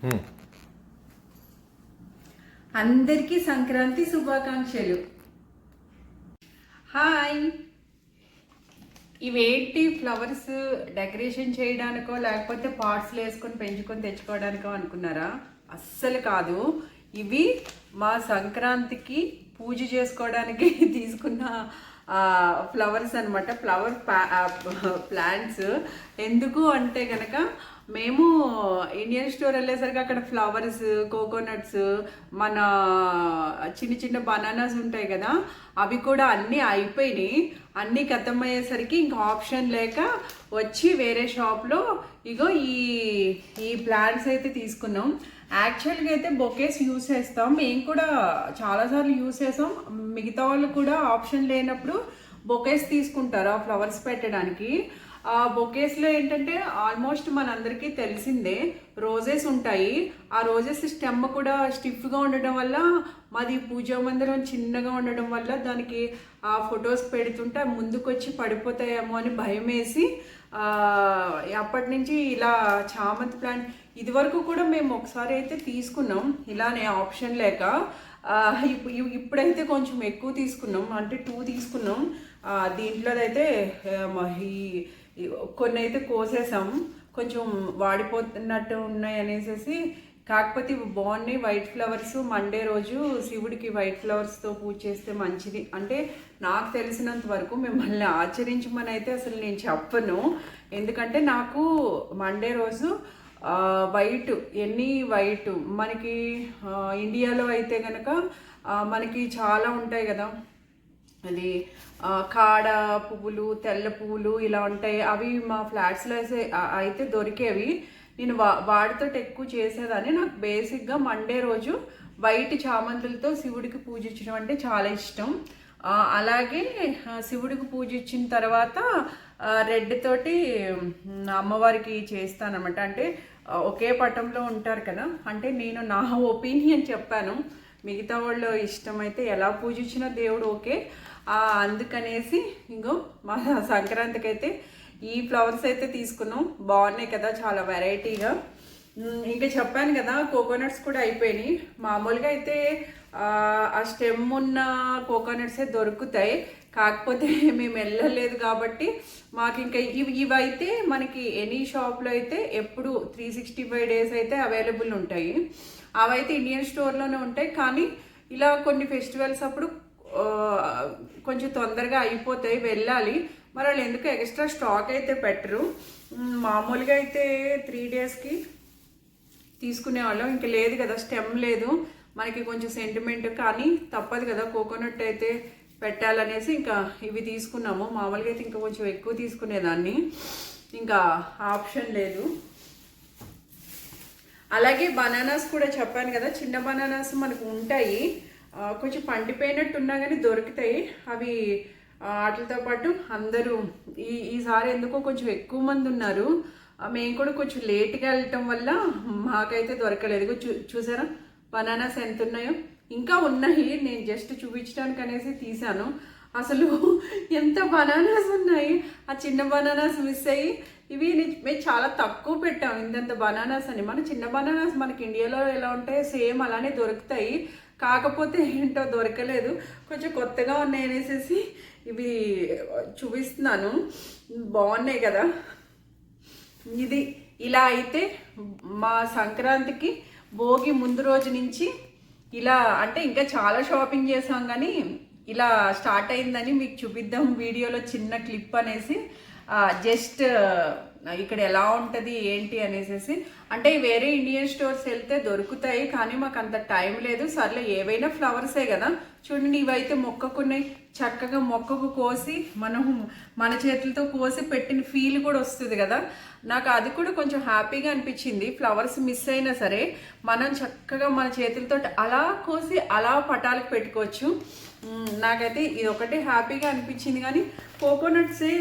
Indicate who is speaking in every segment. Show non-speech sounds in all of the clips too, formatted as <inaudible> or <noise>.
Speaker 1: Hmm. అందరికీ సంక్రాంతి శుభాకాంక్షలు. Hi ఇవేంటి ఫ్లవర్స్ డెకరేషన్ చేయడానికో లేకపోతే పాట్స్లో వేసుకొని పెంచుకొని తెచ్చుకోవడానికో అనుకున్నారా? అస్సలు కాదు. ఇవి మా సంక్రాంతికి పూజ చేసుకోవడానికి <laughs> తీసుకున్న ఫ్లవర్స్ అనమాట ఫ్లవర్ ప్లాంట్స్ ఎందుకు అంటే కనుక మేము ఇండియన్ స్టోర్ వెళ్ళేసరికి అక్కడ ఫ్లవర్స్ కోకోనట్స్ మన చిన్న చిన్న బనానాస్ ఉంటాయి కదా అవి కూడా అన్నీ అయిపోయినాయి. అన్నీ అయ్యేసరికి ఇంకా ఆప్షన్ లేక వచ్చి వేరే షాప్లో ఇగో ఈ ఈ ప్లాంట్స్ అయితే తీసుకున్నాం. యాక్చువల్గా అయితే బొకేస్ యూస్ చేస్తాం. మేము కూడా చాలాసార్లు యూస్ చేస్తాం. మిగతా వాళ్ళు కూడా ఆప్షన్ లేనప్పుడు బొకేస్ తీసుకుంటారు ఆ ఫ్లవర్స్ పెట్టడానికి. బొకేస్లో ఏంటంటే ఆల్మోస్ట్ మనందరికీ తెలిసిందే రోజెస్ ఉంటాయి. ఆ రోజెస్ స్టెమ్ కూడా స్టిఫ్గా ఉండడం వల్ల మాది పూజా మందిరం చిన్నగా ఉండడం వల్ల దానికి ఆ ఫొటోస్ పెడుతుంటే ముందుకొచ్చి పడిపోతాయేమో అని భయం వేసి అప్పటి నుంచి ఇలా చామంతి ప్లాంట్ ఇదివరకు కూడా మేము ఒకసారి అయితే తీసుకున్నాం. ఇలానే ఆప్షన్ లేక ఇప్పుడైతే కొంచెం ఎక్కువ తీసుకున్నాం. అంటే టూ తీసుకున్నాం. దీంట్లో అయితే ఈ కొన్ని అయితే కోసేసాం. కొంచెం వాడిపోతున్నట్టు ఉన్నాయి అనేసి కాకపోతే ఇవి బాగున్నాయి. వైట్ ఫ్లవర్స్ మండే రోజు శివుడికి వైట్ ఫ్లవర్స్తో పూజ చేస్తే మంచిది. అంటే నాకు తెలిసినంత వరకు మిమ్మల్ని ఆచరించమని అయితే అసలు నేను చెప్పను. ఎందుకంటే నాకు మండే రోజు వైట్ ఎన్ని వైట్ మనకి ఇండియాలో అయితే కనుక మనకి చాలా ఉంటాయి కదా. అది కాడ పువ్వులు తెల్ల పువ్వులు ఇలా ఉంటాయి. అవి మా ఫ్లాట్స్లో అయితే అయితే దొరికేవి. నేను వా వాటితో ఎక్కువ చేసేదాన్ని. నాకు బేసిక్గా మండే రోజు వైట్ చామంతులతో శివుడికి పూజించడం అంటే చాలా ఇష్టం. అలాగే శివుడికి పూజ ఇచ్చిన తర్వాత రెడ్ తోటి అమ్మవారికి చేస్తానమాట అంటే ఒకే పటంలో ఉంటారు కదా. అంటే నేను నా ఒపీనియన్ చెప్పాను. మిగతా వాళ్ళు ఇష్టమైతే ఎలా పూజించినా దేవుడు ఓకే. అందుకనేసి ఇంకో మా సంక్రాంతికి అయితే ఈ ఫ్లవర్స్ అయితే తీసుకున్నాం. బాగున్నాయి కదా చాలా వెరైటీగా. ఇంకా చెప్పాను కదా కోకోనట్స్ కూడా అయిపోయినాయి. మామూలుగా అయితే ఆ స్టెమ్ ఉన్న కోకోనట్సే దొరుకుతాయి. కాకపోతే <laughs> మేము వెళ్ళలేదు కాబట్టి మాకు ఇంకా ఇవి ఇవైతే మనకి ఎనీ షాప్లో అయితే ఎప్పుడు త్రీ సిక్స్టీ ఫైవ్ డేస్ అయితే అవైలబుల్ ఉంటాయి. అవైతే ఇండియన్ స్టోర్లోనే ఉంటాయి. కానీ ఇలా కొన్ని ఫెస్టివల్స్ అప్పుడు కొంచెం తొందరగా అయిపోతాయి వెళ్ళాలి. మరి వాళ్ళు ఎందుకు ఎక్స్ట్రా స్టాక్ అయితే పెట్టరు. మామూలుగా అయితే త్రీ డేస్కి తీసుకునేవాళ్ళం ఇంకా లేదు కదా స్టెమ్ లేదు. మనకి కొంచెం సెంటిమెంట్ కానీ తప్పదు కదా కోకోనట్ అయితే పెట్టాలనేసి ఇంకా ఇవి తీసుకున్నాము. మామూలుగా అయితే ఇంకా కొంచెం ఎక్కువ తీసుకునేదాన్ని. ఇంకా ఆప్షన్ లేదు. అలాగే బనానాస్ కూడా చెప్పాను కదా చిన్న బనానాస్ మనకు ఉంటాయి. కొంచెం పండిపోయినట్టు ఉన్నా కానీ దొరుకుతాయి. అవి వాటితో పాటు అందరూ ఈ ఈసారి ఎందుకో కొంచెం ఎక్కువ మంది ఉన్నారు. మేము కూడా కొంచెం లేట్గా వెళ్ళటం వల్ల మాకైతే దొరకలేదు. చూ చూసారా? బనానాస్ ఎంత ఉన్నాయో. ఇంకా ఉన్నాయి. నేను జస్ట్ చూపించడానికి అనేసి తీశాను. అసలు ఎంత బనానాస్ ఉన్నాయి. ఆ చిన్న బనానాస్ మిస్ అయ్యి ఇవి మేము చాలా తక్కువ పెట్టాం ఇంతంత బనానాస్ అని. మన చిన్న బనానాస్ మనకి ఇండియాలో ఎలా ఉంటాయో సేమ్ అలానే దొరుకుతాయి. కాకపోతే ఏంటో దొరకలేదు. కొంచెం కొత్తగా ఉన్నాయి అనేసి ఇవి చూపిస్తున్నాను. బాగున్నాయి కదా. ఇది ఇలా అయితే మా సంక్రాంతికి భోగి ముందు రోజు నుంచి ఇలా అంటే ఇంకా చాలా షాపింగ్ చేసాం కానీ ఇలా స్టార్ట్ అయిందని మీకు చూపిద్దాం వీడియోలో చిన్న క్లిప్ అనేసి జస్ట్ ఇక్కడ ఎలా ఉంటుంది ఏంటి అనేసి అంటే వేరే ఇండియన్ స్టోర్స్ వెళ్తే దొరుకుతాయి కానీ మాకు అంత టైం లేదు. సర్లే ఏవైనా ఫ్లవర్సే కదా. చూడండి ఇవైతే మొక్కకున్నాయి. చక్కగా మొక్కకు కోసి మనం మన చేతులతో కోసి పెట్టిన ఫీల్ కూడా వస్తుంది కదా. నాకు అది కూడా కొంచెం హ్యాపీగా అనిపించింది. ఫ్లవర్స్ మిస్ అయినా సరే మనం చక్కగా మన చేతులతో అలా కోసి అలా పటాలకు పెట్టుకోవచ్చు. నాకైతే ఇది ఒకటి హ్యాపీగా అనిపించింది కానీ కోకోనట్సే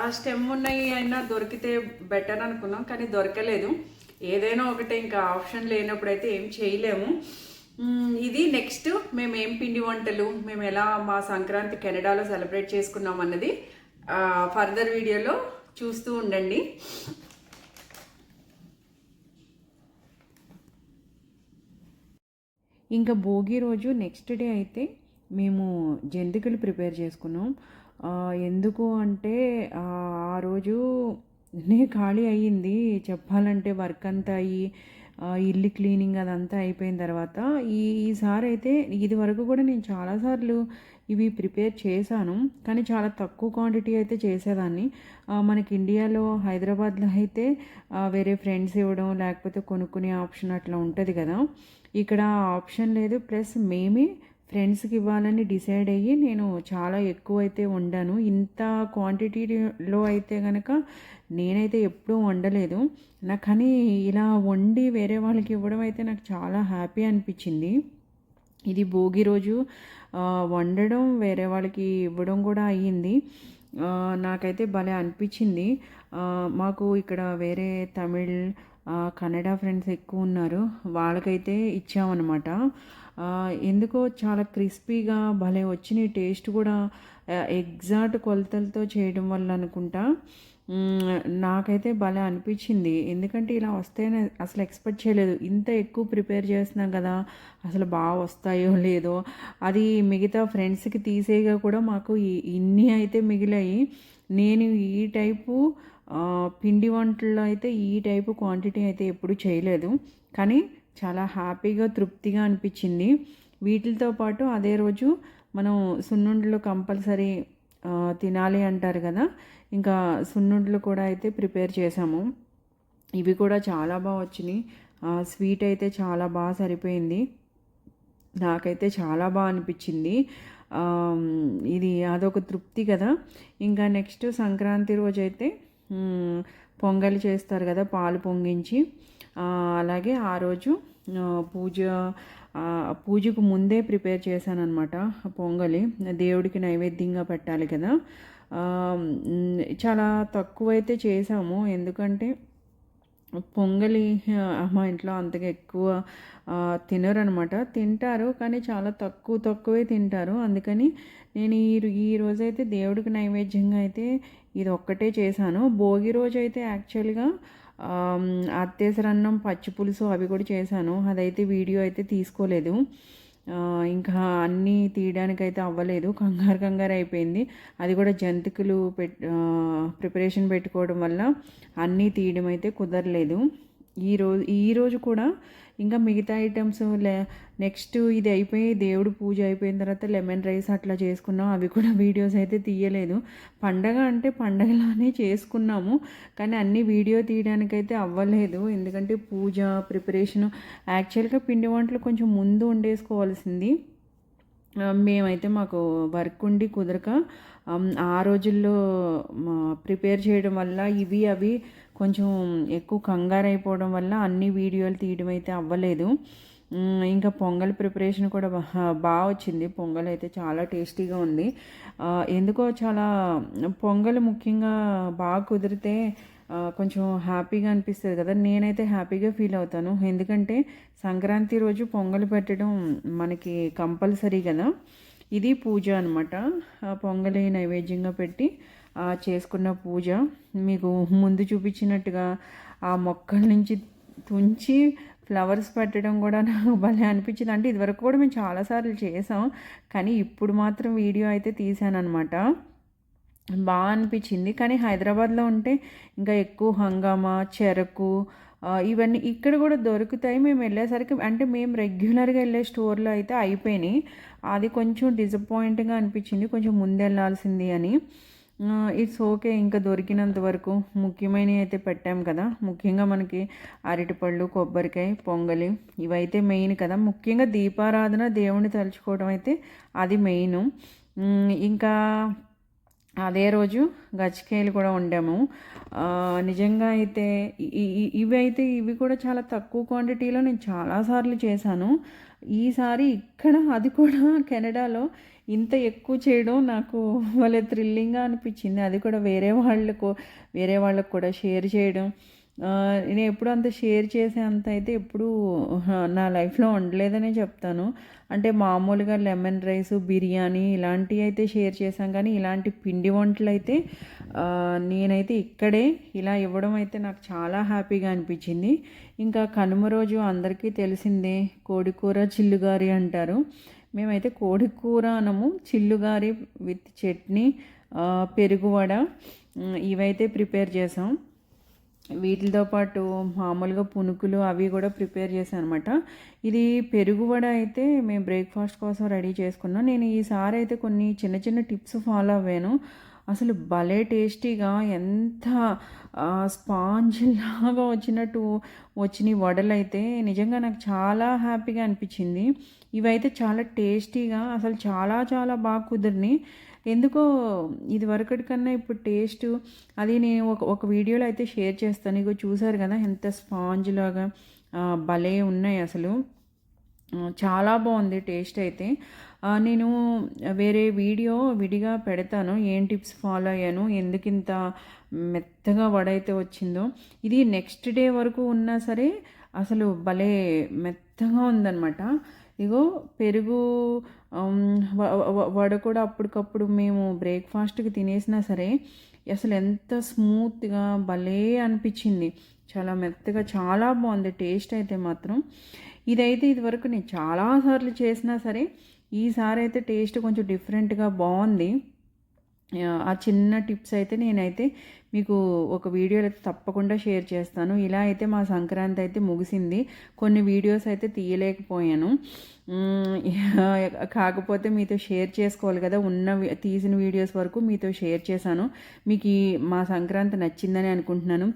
Speaker 1: ఆ స్టెమ్ ఉన్నాయి అయినా దొరికితే బెటర్ అనుకున్నాం కానీ దొరకలేదు. ఏదైనా ఒకటే ఇంకా ఆప్షన్ లేనప్పుడు అయితే ఏం చేయలేము. ఇది నెక్స్ట్ మేము ఏం పిండి వంటలు మేము ఎలా మా సంక్రాంతి కెనడాలో సెలబ్రేట్ చేసుకున్నాం అన్నది ఫర్దర్ వీడియోలో చూస్తూ ఉండండి.
Speaker 2: ఇంకా భోగి రోజు నెక్స్ట్ డే అయితే మేము జంతికలు ప్రిపేర్ చేసుకున్నాం. ఎందుకు అంటే ఆ రోజు నే ఖాళీ అయ్యింది. చెప్పాలంటే వర్క్ అంతా అయ్యి ఇల్లు క్లీనింగ్ అదంతా అయిపోయిన తర్వాత ఈ ఈసారి అయితే ఇది వరకు కూడా నేను చాలాసార్లు ఇవి ప్రిపేర్ చేశాను. కానీ చాలా తక్కువ క్వాంటిటీ అయితే చేసేదాన్ని. మనకి ఇండియాలో హైదరాబాద్లో అయితే వేరే ఫ్రెండ్స్ ఇవ్వడం లేకపోతే కొనుక్కునే ఆప్షన్ అట్లా ఉంటుంది కదా. ఇక్కడ ఆప్షన్ లేదు. ప్లస్ మేమే ఫ్రెండ్స్కి ఇవ్వాలని డిసైడ్ అయ్యి నేను చాలా ఎక్కువ అయితే వండాను. ఇంత క్వాంటిటీలో అయితే కనుక నేనైతే ఎప్పుడూ వండలేదు. నాకు కానీ ఇలా వండి వేరే వాళ్ళకి ఇవ్వడం అయితే నాకు చాలా హ్యాపీ అనిపించింది. ఇది భోగి రోజు వండడం వేరే వాళ్ళకి ఇవ్వడం కూడా అయ్యింది. నాకైతే భలే అనిపించింది. మాకు ఇక్కడ వేరే తమిళ్ కన్నడ ఫ్రెండ్స్ ఎక్కువ ఉన్నారు. వాళ్ళకైతే ఇచ్చామన్నమాట. ఎందుకో చాలా క్రిస్పీగా భలే వచ్చినాయి టేస్ట్ కూడా ఎగ్జాక్ట్ కొలతలతో చేయడం వల్ల అనుకుంటా. నాకైతే భలే అనిపించింది. ఎందుకంటే ఇలా వస్తేనే అసలు ఎక్స్పెక్ట్ చేయలేదు. ఇంత ఎక్కువ ప్రిపేర్ చేస్తున్నాం కదా అసలు బాగా వస్తాయో లేదో. అది మిగతా ఫ్రెండ్స్కి తీసేగా కూడా మాకు ఇన్ని అయితే మిగిలాయి. నేను ఈ టైపు పిండి వంటల్లో అయితే ఈ టైపు క్వాంటిటీ అయితే ఎప్పుడు చేయలేదు. కానీ చాలా హ్యాపీగా తృప్తిగా అనిపించింది. వీటితో పాటు అదే రోజు మనం సున్నుండలు కంపల్సరీ తినాలి అంటారు కదా. ఇంకా సున్నుండలు కూడా అయితే ప్రిపేర్ చేసాము ఇవి కూడా చాలా బాగా వచ్చినాయి. స్వీట్ అయితే చాలా బాగా సరిపోయింది. నాకైతే చాలా బాగా అనిపించింది. ఇది అదొక తృప్తి కదా. ఇంకా నెక్స్ట్ సంక్రాంతి రోజు అయితే పొంగలి చేస్తారు కదా పాలు పొంగించి. అలాగే ఆ రోజు పూజ పూజకు ముందే ప్రిపేర్ చేశాను అనమాట పొంగలి. దేవుడికి నైవేద్యంగా పెట్టాలి కదా. చాలా తక్కువైతే చేసాము ఎందుకంటే పొంగలి మా ఇంట్లో అంతగా ఎక్కువ తినరు అనమాట తింటారు కానీ చాలా తక్కువ తక్కువే తింటారు. అందుకని నేను ఈ ఈ రోజైతే దేవుడికి నైవేద్యంగా అయితే ఇది ఒక్కటే చేశాను. భోగి రోజు అయితే యాక్చువల్గా అత్తేసరన్నం పచ్చి పులుసు అవి కూడా చేశాను. అదైతే వీడియో అయితే తీసుకోలేదు. ఇంకా అన్నీ తీయడానికైతే అవ్వలేదు. కంగారు కంగారు అయిపోయింది. అది కూడా జంతికలు పెట్ ప్రిపరేషన్ పెట్టుకోవడం వల్ల అన్నీ తీయడం అయితే కుదరలేదు. ఈ రోజు కూడా ఇంకా మిగతా ఐటమ్స్ లే నెక్స్ట్ ఇది అయిపోయి దేవుడు పూజ అయిపోయిన తర్వాత లెమన్ రైస్ అట్లా చేసుకున్నాం. అవి కూడా వీడియోస్ అయితే తీయలేదు. పండగ అంటే పండగలానే చేసుకున్నాము. కానీ అన్ని వీడియో తీయడానికైతే అవ్వలేదు. ఎందుకంటే పూజ ప్రిపరేషన్ యాక్చువల్గా పిండి వంటలు కొంచెం ముందు ఉండేసుకోవాల్సింది మేమైతే మాకు వర్క్ ఉండి కుదరక ఆ రోజుల్లో ప్రిపేర్ చేయడం వల్ల ఇవి అవి కొంచెం ఎక్కువ కంగారు అయిపోవడం వల్ల అన్ని వీడియోలు తీయడం అయితే అవ్వలేదు. ఇంకా పొంగల్ ప్రిపరేషన్ కూడా బాగా వచ్చింది. పొంగల్ అయితే చాలా టేస్టీగా ఉంది. ఎందుకో చాలా పొంగల్ ముఖ్యంగా బాగా కుదిరితే కొంచెం హ్యాపీగా అనిపిస్తుంది కదా. నేనైతే హ్యాపీగా ఫీల్ అవుతాను. ఎందుకంటే సంక్రాంతి రోజు పొంగల్ పెట్టడం మనకి కంపల్సరీ కదా. ఇది పూజ అనమాట పొంగలి నైవేద్యంగా పెట్టి చేసుకున్న పూజ. మీకు ముందు చూపించినట్టుగా ఆ మొక్కల నుంచి తుంచి ఫ్లవర్స్ పెట్టడం కూడా నాకు <laughs> భలే అనిపించింది. అంటే ఇదివరకు కూడా మేము చాలాసార్లు చేసాం. కానీ ఇప్పుడు మాత్రం వీడియో అయితే తీసాను అనమాట బాగా అనిపించింది. కానీ హైదరాబాద్లో ఉంటే ఇంకా ఎక్కువ హంగామా చెరకు ఇవన్నీ ఇక్కడ కూడా దొరుకుతాయి. మేము వెళ్ళేసరికి అంటే మేము రెగ్యులర్గా వెళ్ళే స్టోర్లో అయితే అయిపోయినాయి. అది కొంచెం డిసప్పాయింట్గా అనిపించింది. కొంచెం ముందు వెళ్ళాల్సింది అని ఇట్స్ ఓకే ఇంకా దొరికినంత వరకు ముఖ్యమైనవి అయితే పెట్టాం కదా. ముఖ్యంగా మనకి అరటిపళ్ళు కొబ్బరికాయ పొంగలి ఇవైతే మెయిన్ కదా. ముఖ్యంగా దీపారాధన దేవుణ్ణి తలుచుకోవడం అయితే అది మెయిన్ ఇంకా అదే రోజు గచ్చికాయలు కూడా వండాము. నిజంగా అయితే ఇవి అయితే ఇవి కూడా చాలా తక్కువ క్వాంటిటీలో నేను చాలాసార్లు చేశాను. ఈసారి ఇక్కడ అది కూడా కెనడాలో ఇంత ఎక్కువ చేయడం నాకు వాళ్ళ థ్రిల్లింగ్గా అనిపించింది. అది కూడా వేరే వాళ్ళకు వేరే వాళ్ళకు కూడా షేర్ చేయడం. నేను ఎప్పుడు అంత షేర్ చేసే అంత అయితే ఎప్పుడు నా లైఫ్లో వండలేదనే చెప్తాను. అంటే మామూలుగా లెమన్ రైస్ బిర్యానీ ఇలాంటివి అయితే షేర్ చేశాం. కానీ ఇలాంటి పిండి వంటలు అయితే నేనైతే ఇక్కడే ఇలా ఇవ్వడం అయితే నాకు చాలా హ్యాపీగా అనిపించింది. ఇంకా కనుమ రోజు అందరికీ తెలిసిందే కోడికూర చిల్లుగారి అంటారు. మేమైతే కోడికూర అనము చిల్లుగారి విత్ చట్నీ పెరుగు వడ ఇవైతే ప్రిపేర్ చేసాం వీటితో పాటు మామూలుగా పునుకులు అవి కూడా ప్రిపేర్ చేశాను అనమాట ఇది పెరుగు వడ అయితే మేము బ్రేక్ఫాస్ట్ కోసం రెడీ చేసుకున్నాం. నేను ఈసారి అయితే కొన్ని చిన్న చిన్న టిప్స్ ఫాలో అవ్వాను. అసలు భలే టేస్టీగా ఎంత స్పాంజ్ లాగా వచ్చినట్టు వచ్చిన వడలు అయితే నిజంగా నాకు చాలా హ్యాపీగా అనిపించింది. ఇవైతే చాలా టేస్టీగా అసలు చాలా చాలా బాగా కుదిరినాయి. ఎందుకో ఇది వరకటి కన్నా ఇప్పుడు టేస్ట్ అది నేను ఒక ఒక వీడియోలో అయితే షేర్ చేస్తాను. ఇగో చూసారు కదా ఎంత స్పాంజ్ లాగా భలే ఉన్నాయి అసలు. చాలా బాగుంది టేస్ట్ అయితే. నేను వేరే వీడియో విడిగా పెడతాను. ఏం టిప్స్ ఫాలో అయ్యాను? ఎందుకు ఇంత మెత్తగా వడ అయితే వచ్చిందో. ఇది నెక్స్ట్ డే వరకు ఉన్నా సరే అసలు భలే మెత్తగా ఉందన్నమాట. ఇగో పెరుగు వడ కూడా అప్పటికప్పుడు మేము బ్రేక్ఫాస్ట్కి తినేసినా సరే అసలు ఎంత స్మూత్గా భలే అనిపించింది. చాలా మెత్తగా చాలా బాగుంది. టేస్ట్ అయితే మాత్రం ఇదైతే ఇదివరకు నేను చాలాసార్లు చేసినా సరే ఈసారి అయితే టేస్ట్ కొంచెం డిఫరెంట్గా బాగుంది. ఆ, చిన్న టిప్స్ అయితే నేనైతే మీకు ఒక వీడియోలో అయితే తప్పకుండా షేర్ చేస్తాను. ఇలా అయితే మా సంక్రాంతి అయితే ముగిసింది. కొన్ని వీడియోస్ అయితే తీయలేకపోయాను. కాకపోతే మీతో షేర్ చేసుకోవాలి కదా. ఉన్న తీసిన వీడియోస్ వరకు మీతో షేర్ చేశాను. మీకు మా సంక్రాంతి నచ్చిందని అనుకుంటున్నాను.